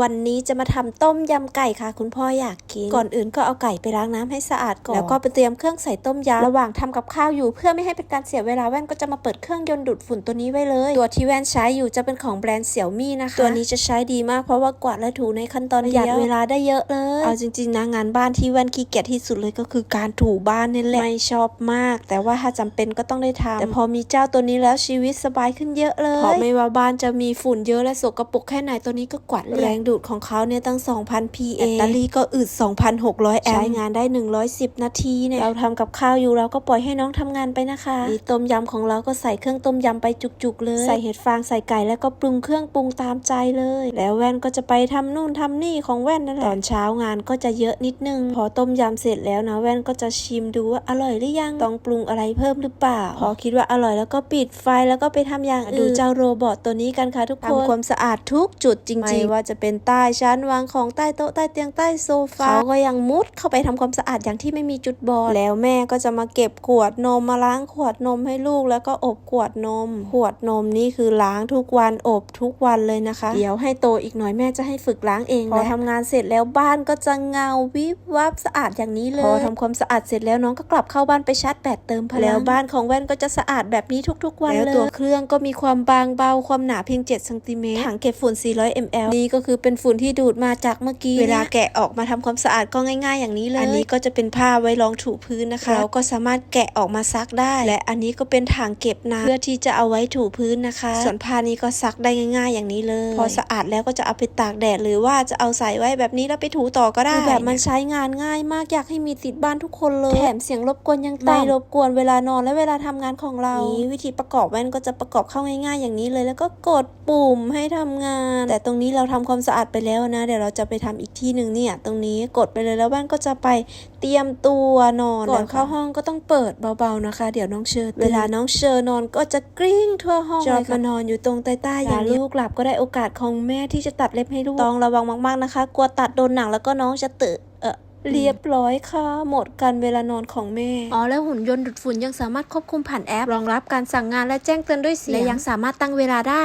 วันนี้จะมาทำต้มยำไก่ค่ะ คุณพ่ออยากกิน ก่อนอื่นก็เอาไก่ไปล้างน้ำให้สะอาดก่อน แล้วก็ไปเตรียมเครื่องใส่ต้มยำ ระหว่างทำกับข้าวอยู่เพื่อไม่ให้เป็นการเสียเวลาแว่นก็จะมาเปิดเครื่องยนต์ดูดฝุ่นตัวนี้ไว้เลย ตัวที่แว่นใช้อยู่จะเป็นของแบรนด์เสี่ยวมี่นะคะ ตัวนี้จะใช้ดีมากเพราะว่ากวาดและถูในขั้นตอนเดียวประหยัดเวลาได้เยอะเลย เอาจริงๆนะงานบ้านที่แว่นขี้เกียจที่สุดเลยก็คือการถูบ้านนี่แหละ ไม่ชอบมาก แต่ว่าถ้าจำเป็นก็ต้องได้ทำแต่พอมีเจ้าตัวนี้แล้วชีวิตสบายขึ้นเยอะเลย เพราะไม่ว่าบ้านจะมีฝุ่นเยอะและสกปรกแค่ไหนตัวนี้ก็กวาดเรียบแรงดูดของเขาเนี่ยตั้ง 2,000 PA แบตเตอรี่ก็อึด2,600 แอมป์ใช้งานได้ 110 นาทีเนี่ยเราทำกับข้าวอยู่เราก็ปล่อยให้น้องทำงานไปนะคะนี่ต้มยำของเราก็ใส่เครื่องต้มยำไปจุกๆ เลย ใส่เห็ดฟางใส่ไก่แล้วก็ปรุงเครื่องปรุงตามใจเลย แล้วแว่นก็จะไปทำนู่นทำนี่ของแว่นนั่นแหละตอนเช้างานก็จะเยอะนิดนึง พอต้มยำเสร็จแล้วนะแว่นก็จะชิมดูว่าอร่อยหรือยังต้องปรุงอะไรเพิ่มหรือเปล่า พอคิดว่าอร่อยแล้วก็ปิดไฟแล้วก็ไปทำอย่างอื่นดูเจ้าโรบอทตัวนี้กันค่ะทุกคนทำความสะอาดทุกจุดจริงๆไม่ว่าจะเป็นใต้ชั้นวางของใต้โต๊ะใต้เตียงใต้โซฟาเขาก็ยังมุดเข้าไปทำความสะอาดอย่างที่ไม่มีจุดบอดแล้วแม่ก็จะมาเก็บขวดนมมาล้างขวดนมให้ลูกแล้วก็อบขวดนม ขวดนมนี่คือล้างทุกวันอบทุกวันเลยนะคะ เดี๋ยวให้โตอีกหน่อยแม่จะให้ฝึกล้างเองพอทำงานเสร็จแล้วบ้านก็จะเงาวิบวับสะอาดอย่างนี้เลยพอทำความสะอาดเสร็จแล้วน้องก็กลับเข้าบ้านไปชาร์จแบตเติมพลังแล้วบ้านของแว่นก็จะสะอาดแบบนี้ทุกๆ วันเลยแล้วตัวเครื่องก็มีความบางเบาความหนาเพียง7ซนติเมตรถังเก็บฝุ่น 400 ml นี่ก็คือเป็นฝุ่นที่ดูดมาจากเมื่อกี้ เวลาแกะออกมาทำความสะอาดก็ง่าย ๆ อย่างนี้เลย อันนี้ก็จะเป็นผ้าไว้รองถูพื้นนะคะ เราก็สามารถแกะออกมาซักได้ และอันนี้ก็เป็นถังเก็บน้ำเพื่อที่จะเอาไว้ถูพื้นนะคะ ส่วนผ้านี้ก็ซักได้ง่าย ๆ อย่างนี้เลย พอสะอาดแล้วก็จะเอาไปตากแดดหรือว่าจะเอาใส่ไว้แบบนี้แล้วไปถูต่อก็ได้คือแบบมันใช้งานง่ายมากอยากให้มีติดบ้านทุกคนเลยแถมเสียงรบกวนยังต่ำไม่รบกวนเวลานอนและเวลาทำงานของเรานี่วิธีประกอบแว่นก็จะประกอบเข้าง่าย ๆ อย่างนี้เลย แล้วก็กดปุ่มให้ทำงาน แต่ตรงนี้เราทำความสะอาดไปแล้วนะ เดี๋ยวเราจะไปทำอีกที่หนึ่งเนี่ย ตรงนี้กดไปเลยแล้วแว่นก็จะไปเตรียมตัวนอนก่อนเข้าห้องก็ต้องเปิดเบาๆนะคะ เดี๋ยวน้องเชอร์เวลาน้องเชอร์นอนก็จะกริ้งทั่วห้องจอบมานอนอยู่ตรงใต้ๆอย่างนี้ลูกหลับก็ได้โอกาสของแม่ที่จะตัดเล็บให้ลูกต้องระวังมากๆนะคะ กลัวตัดโดนหนังแล้วก็น้องจะตื่นเออเรียบร้อยค่ะ หมดกันเวลานอนของแม่ อ๋อ แล้วหุ่นยนต์ดูดฝุ่นยังสามารถควบคุมผ่านแอป รองรับการสั่งงานและแจ้งเตือนด้วยเสียง และยังสามารถตั้งเวลาได้